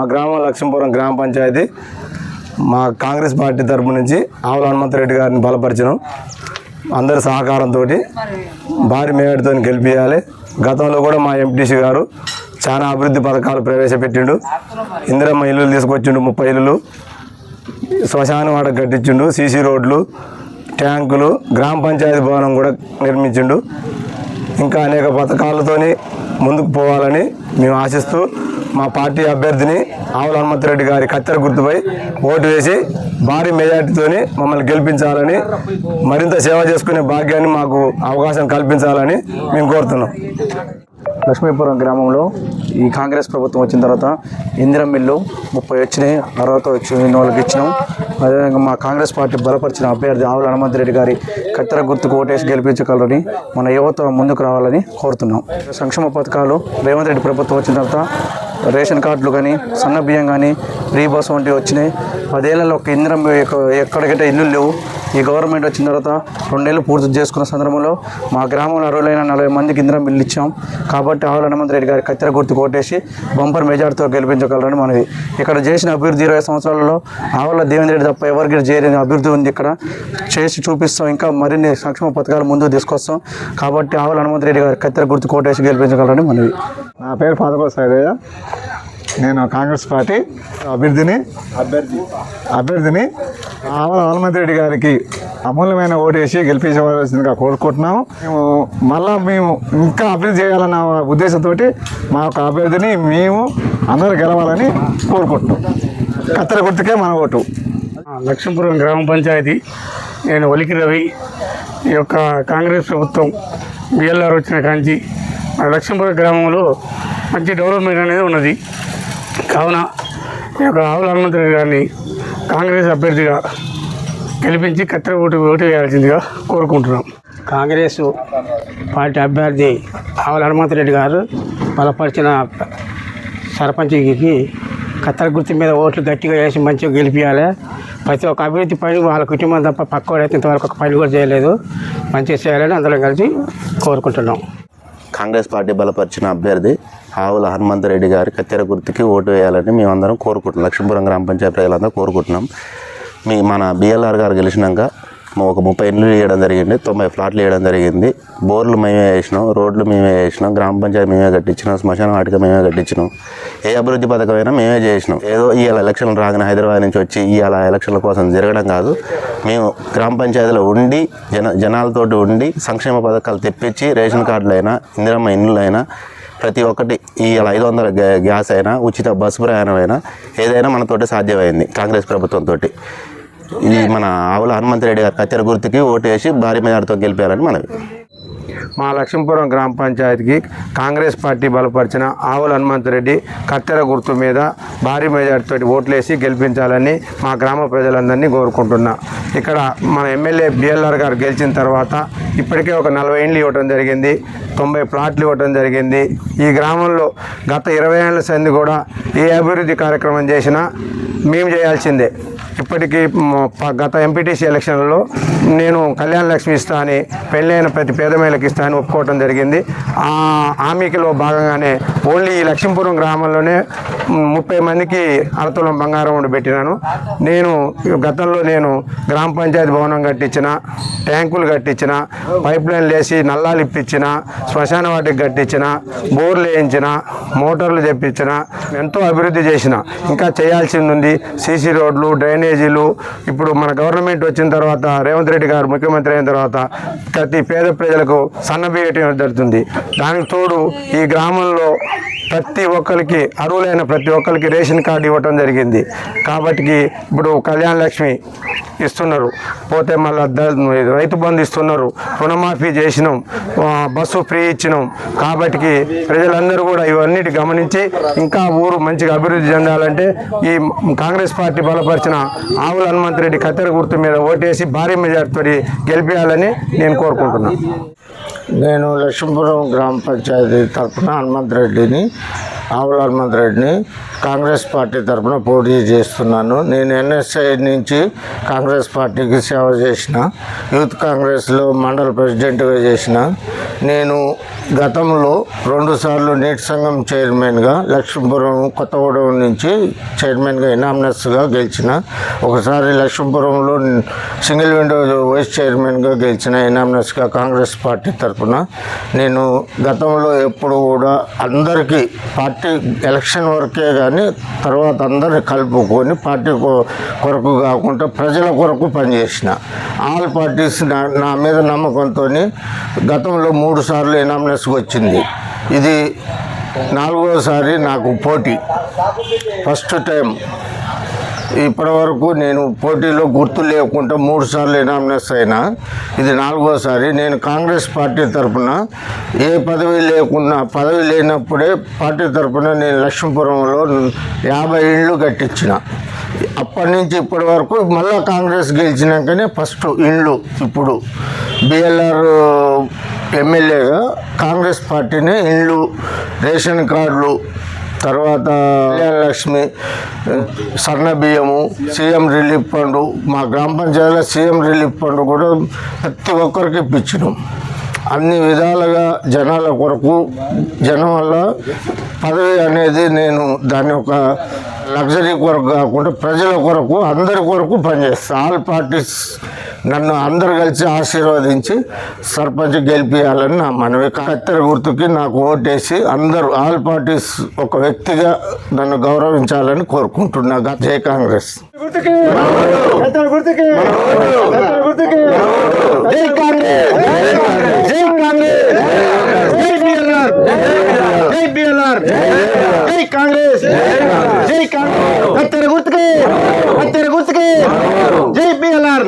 మా గ్రామం లక్ష్మీపురం గ్రామ పంచాయతీ. మా కాంగ్రెస్ పార్టీ తరపు నుంచి ఆవుల హనుమంతరెడ్డి గారిని బలపరిచినాం. అందరి సహకారంతో భారీ మేడతో గెలిపించాలి గతంలో కూడా మా ఎంపీసీ గారు చాలా అభివృద్ధి పథకాలు ప్రవేశపెట్టిండు. ఇందిరమ్మ ఇల్లులు తీసుకొచ్చిండు ముప్పై ఇల్లులు. శ్మశాన వాడ కట్టించిండు సీసీ రోడ్లు ట్యాంకులు గ్రామ పంచాయతీ భవనం కూడా నిర్మించిండు. ఇంకా అనేక పథకాలతోని ముందుకు పోవాలని మేము ఆశిస్తూ మా పార్టీ అభ్యర్థిని ఆవుల హనుమంతరెడ్డి గారి కత్తెర గుర్తుపై ఓటు వేసి భారీ మెజార్టీతోని మమ్మల్ని గెలిపించాలని మరింత సేవ చేసుకునే భాగ్యాన్ని మాకు అవకాశం కల్పించాలని మేము కోరుతున్నాం. లక్ష్మీపురం గ్రామంలో ఈ కాంగ్రెస్ ప్రభుత్వం వచ్చిన తర్వాత ఇందిరం మిల్లు ముప్పై వచ్చినాయి అర్హత వచ్చిన వాళ్ళకి ఇచ్చినాం. అదేవిధంగా మా కాంగ్రెస్ పార్టీ బలపరిచిన అభ్యర్థి ఆవుల హనుమంత్ రెడ్డి గారి కత్తెర గుర్తుకు ఓటేసి గెలిపించగలరని మన యువత ముందుకు రావాలని కోరుతున్నాం. సంక్షేమ పథకాలు రేవంత్ రెడ్డి ప్రభుత్వం వచ్చిన తర్వాత రేషన్ కార్డులు కానీ సన్న బియ్యం కానీ ఫ్రీ బస్ వంటివి వచ్చినాయి. పదేళ్ళలో ఒక ఇంద్రం ఎక్కడికైతే ఇల్లు లేవు ఈ గవర్నమెంట్ వచ్చిన తర్వాత రెండేళ్ళు పూర్తి చేసుకున్న సందర్భంలో మా గ్రామంలో అరవైన నలభై మందికి ఇందిరం బిల్లు ఇచ్చాం. కాబట్టి ఆవుల హనుమంత్ రెడ్డి గారి కత్తెర గుర్తు కొట్టేసి బంపర్ మెజార్టీతో గెలిపించగలరని మనది. ఇక్కడ చేసిన అభివృద్ధి ఇరవై సంవత్సరాలలో ఆవుల దేవేంద్ర రెడ్డి తప్ప ఎవరికి చేయలేని అభివృద్ధి ఉంది ఇక్కడ. చేసి చూపిస్తాం. ఇంకా మరిన్ని సంక్షేమ పథకాలు ముందుకు తీసుకొస్తాం. కాబట్టి ఆవుల హనుమంత్ రెడ్డి గారి కత్తెర గుర్తు కొట్టేసి గెలిపించగలరని మనది. నా పేరు పాదకో సైదయ్య నేను కాంగ్రెస్ పార్టీ అభ్యర్థిని. అభ్యర్థి. అభ్యర్థిని. ఆవల హనుమంత్ రెడ్డి గారికి అమూల్యమైన ఓటు వేసి గెలిపించవలసిందిగా కోరుకుంటున్నాము. మేము మళ్ళా మేము ఇంకా అభివృద్ధి చేయాలన్న ఉద్దేశంతో మా యొక్క అభ్యర్థిని మేము అందరూ గెలవాలని కోరుకుంటున్నాం. కత్తెర గుర్తుకే మన ఓటు. లక్ష్మీపురం గ్రామ పంచాయతీ. నేను ఒలికి రవి. ఈ యొక్క కాంగ్రెస్ ప్రభుత్వం బిఎల్ఆర్ వచ్చిన కాంచి. మన లక్ష్మీపురం గ్రామంలో మంచి డెవలప్మెంట్ అనేది ఉన్నది. కావున ఈ యొక్క ఆవుల హనుమంతుడి గారిని కాంగ్రెస్ అభ్యర్థిగా గెలిపించి కత్తెర ఓటు ఓటు వేయాల్సిందిగా కోరుకుంటున్నాం. కాంగ్రెస్ పార్టీ అభ్యర్థి ఆవుల హనుమంతరెడ్డి గారు బలపరిచిన సర్పంచ్కి కత్తెర గుర్తు మీద ఓట్లు గట్టిగా వేసి మంచిగా గెలిపించాలి ప్రతి ఒక్క అభివృద్ధి పని వాళ్ళ కుటుంబం తప్ప పక్కవాడైతే ఇంతవరకు ఒక పని కూడా చేయలేదు. మంచిగా చేయాలని అందరం కలిసి కోరుకుంటున్నాం. కాంగ్రెస్ పార్టీ బలపరిచిన అభ్యర్థి ఆవుల హనుమంత్ రెడ్డి గారి కత్తెర గుర్తుకి ఓటు వేయాలని మేమందరం కోరుకుంటున్నాం. లక్ష్మీపురం గ్రామ పంచాయతీ ప్రజలందరూ కోరుకుంటున్నాం. మీ మన బిఎల్ఆర్ గారు గెలిచినాక ఒక ముప్పై ఇండ్లు వేయడం జరిగింది తొంభై ఫ్లాట్లు వేయడం జరిగింది. బోర్లు మేమే వేసినాం రోడ్లు మేమే వేసినాం గ్రామ పంచాయతీ మేమే కట్టించినాం శ్మశాన వాటిక మేమే కట్టించినాం. ఏ అభివృద్ధి పథకమైనా మేమే చేసినాం. ఏదో ఇవాళ ఎలక్షన్లు రాగానే హైదరాబాద్ నుంచి వచ్చి ఇవాళ ఎలక్షన్ల కోసం జరగడం కాదు. మేము గ్రామ పంచాయతీలో ఉండి జన జనాలతోటి ఉండి సంక్షేమ పథకాలు తెప్పించి రేషన్ కార్డులైనా ఇందిరమ్మ ఇండ్లైనా ప్రతి ఒక్కటి ఈ ఐదు వందల గ్యా- గ్యాస్ అయినా ఉచిత బస్సు ప్రయాణం అయినా ఏదైనా మనతోటి సాధ్యమైంది కాంగ్రెస్ ప్రభుత్వంతో ఇది మన ఆవుల హనుమంతరెడ్డి గారి కత్తెర గుర్తుకి ఓటు వేసి భారీ మెజార్టీతో గెలిపారని మనవి. మా లక్ష్మీపురం గ్రామ పంచాయతీకి కాంగ్రెస్ పార్టీ బలపరిచిన ఆవుల హనుమంతరెడ్డి కత్తెర గుర్తు మీద భారీ మెజార్టీతో ఓట్లేసి గెలిపించాలని మా గ్రామ ప్రజలందరినీ కోరుకుంటున్నా. ఇక్కడ మన ఎమ్మెల్యే బిఎల్ఆర్ గారు గెలిచిన తర్వాత ఇప్పటికే ఒక నలభై ఇండ్లు ఇవ్వటం జరిగింది తొంభై ప్లాట్లు ఇవ్వటం జరిగింది. ఈ గ్రామంలో గత ఇరవై ఏళ్ళ సంది కూడా ఏ అభివృద్ధి కార్యక్రమం చేసినా మేము చేయాల్సిందే. ఇప్పటికీ గత ఎంపీటీసీ ఎలక్షన్లలో నేను కళ్యాణ లక్ష్మి ఇస్తా అని పెళ్ళైన ప్రతి పేద మహిళకి ఇస్తా అని ఒప్పుకోవడం జరిగింది. ఆ హామీకిలో భాగంగానే ఓన్లీ ఈ లక్ష్మీపురం గ్రామంలోనే ముప్పై మందికి అరతులం బంగారం ఉండి పెట్టినాను. నేను గతంలో నేను గ్రామ పంచాయతీ భవనం కట్టించిన ట్యాంకులు కట్టించిన పైప్ లైన్లు వేసి నల్లాలు ఇప్పించిన శ్మశాన వాటికి కట్టించిన బోర్లు వేయించిన మోటార్లు తెప్పించిన ఎంతో అభివృద్ధి చేసిన. ఇంకా చేయాల్సింది ఉంది సీసీ రోడ్లు డ్రైనేజ్ డ్రైనేజీలు ఇప్పుడు మన గవర్నమెంట్ వచ్చిన తర్వాత రేవంత్ రెడ్డి గారు ముఖ్యమంత్రి అయిన తర్వాత ప్రతి పేద ప్రజలకు సన్నబియ్యటం జరుగుతుంది. దానికి తోడు ఈ గ్రామంలో ప్రతి ఒక్కరికి అర్హులైన ప్రతి ఒక్కరికి రేషన్ కార్డు ఇవ్వటం జరిగింది. కాబట్టి ఇప్పుడు కళ్యాణ లక్ష్మి ఇస్తున్నారు. పోతే మళ్ళీ రైతు బంధు ఇస్తున్నారు. రుణమాఫీ చేసినాం. బస్సు ఫ్రీ ఇచ్చినాం. కాబట్టి ప్రజలందరూ కూడా ఇవన్నిటి గమనించి ఇంకా ఊరు మంచిగా అభివృద్ధి చెందాలంటే ఈ కాంగ్రెస్ పార్టీ బలపరిచిన ఆవుల హనుమంతరెడ్డి కత్తెర గుర్తు మీద ఓటేసి భారీ మెజార్టీతో గెలిపించాలని నేను కోరుకుంటున్నాను నేను లక్ష్మీపురం గ్రామ పంచాయతీ తరఫున హనుమంత్ రెడ్డిని ఆవుల హనుమంత్ రెడ్డిని కాంగ్రెస్ పార్టీ తరఫున పోటీ చేస్తున్నాను. నేను ఎన్ఎస్ఐ నుంచి కాంగ్రెస్ పార్టీకి సేవ చేసిన యూత్ కాంగ్రెస్లో మండల ప్రెసిడెంట్గా చేసిన నేను గతంలో రెండుసార్లు నీటి సంఘం చైర్మన్గా లక్ష్మీపురం కొత్తగూడెం నుంచి చైర్మన్గా ఇనామినస్గా గెలిచిన ఒకసారి లక్ష్మీపురంలో సింగిల్ విండో వైస్ చైర్మన్గా గెలిచిన ఇనామినస్గా కాంగ్రెస్ పార్టీ తరఫున నేను గతంలో ఎప్పుడు కూడా అందరికీ పార్టీ ఎలక్షన్ వరకే కానీ తర్వాత అందరిని కలుపుకొని పార్టీ కొరకు కాకుండా ప్రజల కొరకు పనిచేసిన. ఆల్ పార్టీస్ నా నా మీద నమ్మకంతో గతంలో మూడు సార్లు ఇనామినస్కి వచ్చింది. ఇది నాలుగోసారి నాకు పోటీ. First time. ఇప్పటి వరకు నేను పోటీలో గుర్తు లేకుండా మూడు సార్లు ఎనామినస్ అయినా ఇది నాలుగోసారి. నేను కాంగ్రెస్ పార్టీ తరఫున ఏ పదవి లేకున్నా పదవి లేనప్పుడే పార్టీ తరఫున నేను లక్ష్మీపురంలో యాభై ఇండ్లు కట్టించిన. అప్పటి నుంచి ఇప్పటి వరకు మళ్ళీ కాంగ్రెస్ గెలిచినాకనే ఫస్ట్ ఇండ్లు ఇప్పుడు. బిఎల్ఆర్ ఎమ్మెల్యేగా కాంగ్రెస్ పార్టీనే ఇండ్లు రేషన్ కార్డులు తర్వాత లక్ష్మి సన్న బియ్యము సీఎం రిలీఫ్ ఫండ్ మా గ్రామ పంచాయతీలో సీఎం రిలీఫ్ ఫండ్ కూడా ప్రతి ఒక్కరికి ఇప్పించినాం. అన్ని విధాలుగా జనాల కొరకు జనం వల్ల పదవి అనేది నేను దాని ఒక లగ్జరీ కొరకు కాకుండా ప్రజల కొరకు అందరి కొరకు పనిచేస్తాను ఆల్ పార్టీస్ నన్ను అందరు కలిసి ఆశీర్వదించి సర్పంచ్ గెలిపించాలని నా మనవి. కత్తెర గుర్తుకి నాకు ఓటేసి అందరూ ఆల్ పార్టీస్ ఒక వ్యక్తిగా నన్ను గౌరవించాలని కోరుకుంటున్నా. జై కాంగ్రెస్! జై కాంగ్రెస్! జై కాంగ్రెస్! జై కాంగ్రెస్! జై కాంగ్రెస్ కత్తెర గుర్తుకే కత్తెర గుర్తుకే జై బిఎల్ఆర్